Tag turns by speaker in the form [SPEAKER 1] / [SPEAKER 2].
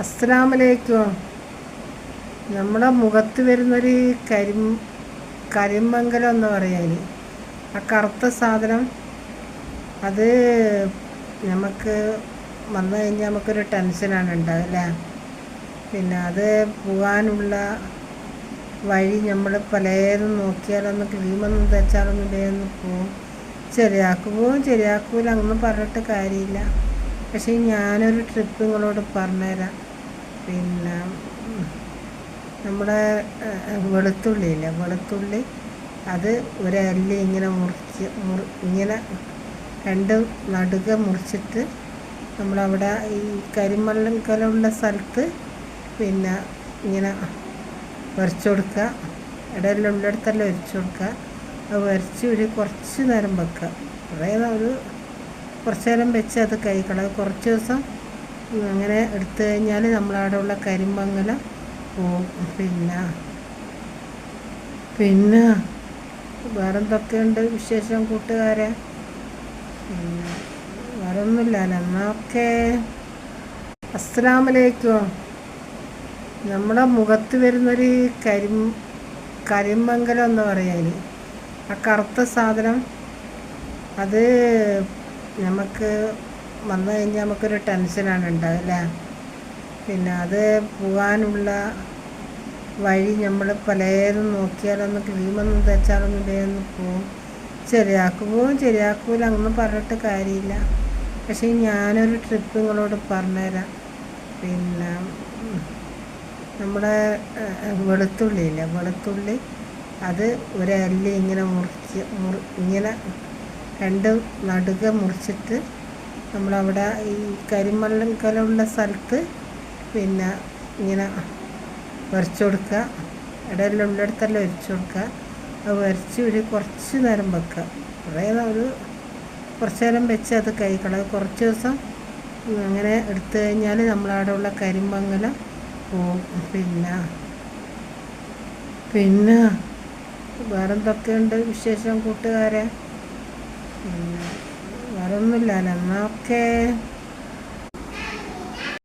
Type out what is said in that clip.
[SPEAKER 1] അസ്സലാമലൈക്കും. നമ്മുടെ മുഖത്ത് വരുന്നൊരു കരിം കരിമംഗലം എന്ന് പറയാൻ. ആ കറുത്ത സാധനം അത് നമുക്ക് വന്നു കഴിഞ്ഞാൽ നമുക്കൊരു ടെൻഷനാണ് ഉണ്ടാവുക അല്ലേ? പിന്നെ അത് പോകാനുള്ള വഴി നമ്മൾ പലതും നോക്കിയാലൊന്ന് ക്രീമൊന്നും തേച്ചാലൊന്നും വേഗം പോവും. ശരിയാക്കും പോവും ശരിയാക്കൂല അങ്ങനെ പറഞ്ഞിട്ട് കാര്യമില്ല. പക്ഷേ ഞാനൊരു ട്രിപ്പ് നിങ്ങളോട് പറഞ്ഞുതരാം. പിന്നെ നമ്മുടെ ഏഹ്, വെളുത്തുള്ളി അത് ഒരല്ലി ഇങ്ങനെ മുറിച്ച് മുറി ഇങ്ങനെ രണ്ട് നടുക മുറിച്ചിട്ട് നമ്മളവിടെ ഈ കരിമല്ലങ്കലുള്ള സ്ഥലത്ത് പിന്നെ ഇങ്ങനെ വരച്ചു കൊടുക്കുക. ഇടയിലുള്ള ഉള്ളിടത്തെല്ലാം വരച്ചു കൊടുക്കുക. അത് വരച്ച് ഒരു കുറച്ച് നേരം വെക്കുക. കുറേ ഒരു കുറച്ച് നേരം വെച്ച് അത് കഴിക്കണം കുറച്ച് ദിവസം അങ്ങനെ എടുത്തു കഴിഞ്ഞാൽ നമ്മളവിടെ ഉള്ള കരിമ്പങ്ങല പോവും. പിന്നെ പിന്നെ വേറെ എന്തൊക്കെയുണ്ട് വിശേഷം കൂട്ടുകാരെ? പിന്നെ വേറെ ഒന്നുമില്ല എന്നാൽ ഓക്കെ നമ്മുടെ മുഖത്ത് വരുന്നൊരു കരി കരിമ്പങ്കലം എന്ന് പറയാൻ. ആ കറുത്ത സാധനം അത് നമുക്ക് വന്നു കഴിഞ്ഞാൽ നമുക്കൊരു ടെൻഷനാണ് ഉണ്ടാവുക അല്ലേ? പിന്നെ അത് പോകാനുള്ള വഴി നമ്മൾ പലതും നോക്കിയാലൊന്ന് ക്രീമൊന്നും തേച്ചാലൊന്നും വേഗം പോവും. ശരിയാക്കുമ്പോൾ ശരിയാക്കൂല അങ്ങനെ പറഞ്ഞിട്ട് കാര്യമില്ല. പക്ഷേ ഞാനൊരു ട്രിപ്പ് നിങ്ങളോട് പറഞ്ഞുതരാം. പിന്നെ നമ്മുടെ വെളുത്തുള്ളിയില്ല വെളുത്തുള്ളി അത് ഒരല്ലി ഇങ്ങനെ മുറിച്ച് മുറി ഇങ്ങനെ രണ്ട് നടുക മുറിച്ചിട്ട് നമ്മളവിടെ ഈ കരിമല്ലങ്കലുള്ള സ്ഥലത്ത് പിന്നെ ഇങ്ങനെ വരച്ചു കൊടുക്കുക. ഇടയിലുള്ള ഉള്ളിടത്തെല്ലാം വരച്ചു കൊടുക്കുക. അത് വരച്ച് ഒരു കുറച്ച് നേരം വെക്കുക. കുറേ ഒരു കുറച്ച് നേരം വെച്ച് അത് കഴിക്കണം. കുറച്ച് ദിവസം അങ്ങനെ എടുത്തു കഴിഞ്ഞാൽ നമ്മളവിടെ ഉള്ള കരിമങ്ങലം പോവും പിന്നെ പിന്നെ വേറെന്തൊക്കെയുണ്ട് വിശേഷം കൂട്ടുകാരെ? പിന്നെ വേറെ ഒന്നുമില്ല എന്നാൽ ഓക്കെ